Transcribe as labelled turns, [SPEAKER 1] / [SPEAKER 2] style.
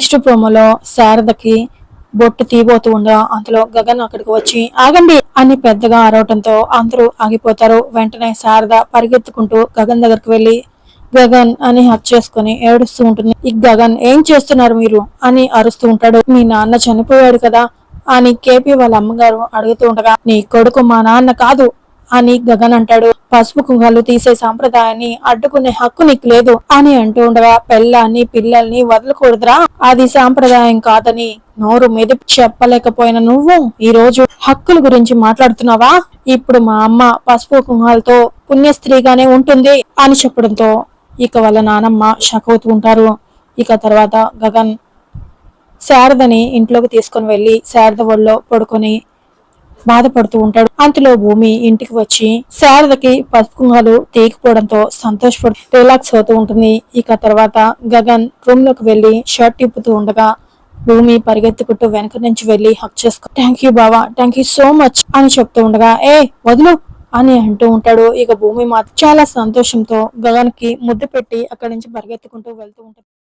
[SPEAKER 1] Next ప్రోమోలో శారదకి బొట్టు తీయబోతూ ఉండగా అందులో గగన్ అక్కడికి వచ్చి ఆగండి అని పెద్దగా అరవటంతో అందరూ ఆగిపోతారు. వెంటనే శారద పరిగెత్తుకుంటూ గగన్ దగ్గరికి వెళ్ళి గగన్ అని హక్ చేసుకుని ఏడుస్తూ ఉంటుంది. ఈ గగన్ ఏం చేస్తున్నారు మీరు? అని అరుస్తూ ఉంటాడు. మీ నాన్న చనిపోయాడు కదా అని కేపీ వాళ్ళ అమ్మగారు అడుగుతూ ఉండగా నీ కొడుకు మా నాన్న కాదు అని గగన్ అంటాడు. పసుపు కుంకాలు తీసే సాంప్రదాయాన్ని అడ్డుకునే హక్కు నీకు లేదు అని అంటూ ఉండగా పెళ్ళాన్ని పిల్లల్ని వదలకూడదురా. అది సాంప్రదాయం కాదని నోరు మీద చెప్పలేకపోయిన నువ్వు ఈ రోజు హక్కుల గురించి మాట్లాడుతున్నావా? ఇప్పుడు మా అమ్మ పసుపు కుంకాలతో పుణ్యస్త్రీగానే ఉంటుంది అని చెప్పడంతో ఇక వాళ్ళ నానమ్మ షక్ అవుతూ ఉంటారు. ఇక తర్వాత గగన్ శారదని ఇంట్లోకి తీసుకొని వెళ్ళి శారద ఒళ్ళో పడుకొని బాధపడుతూ ఉంటాడు. అంతలో భూమి ఇంటికి వచ్చి శారదకి పసుపు కుంకాలు తీయకపోవడంతో సంతోషపడు రిలాక్స్ అవుతూ ఉంటుంది. ఇక తర్వాత గగన్ రూమ్లోకి వెళ్ళి షర్ట్ తిప్పుతూ ఉండగా భూమి పరిగెత్తుకుంటూ వెనక నుంచి వెళ్ళి హక్ చేసుకో థ్యాంక్ యూ బావా థ్యాంక్ యూ సో మచ్ అని చెప్తూ ఉండగా ఏ వదులు అని అంటూ ఉంటాడు. ఇక భూమి మాత్రం చాలా సంతోషంతో గగన్కి ముద్దు పెట్టి అక్కడి నుంచి పరిగెత్తుకుంటూ వెళ్తూ ఉంటుంది.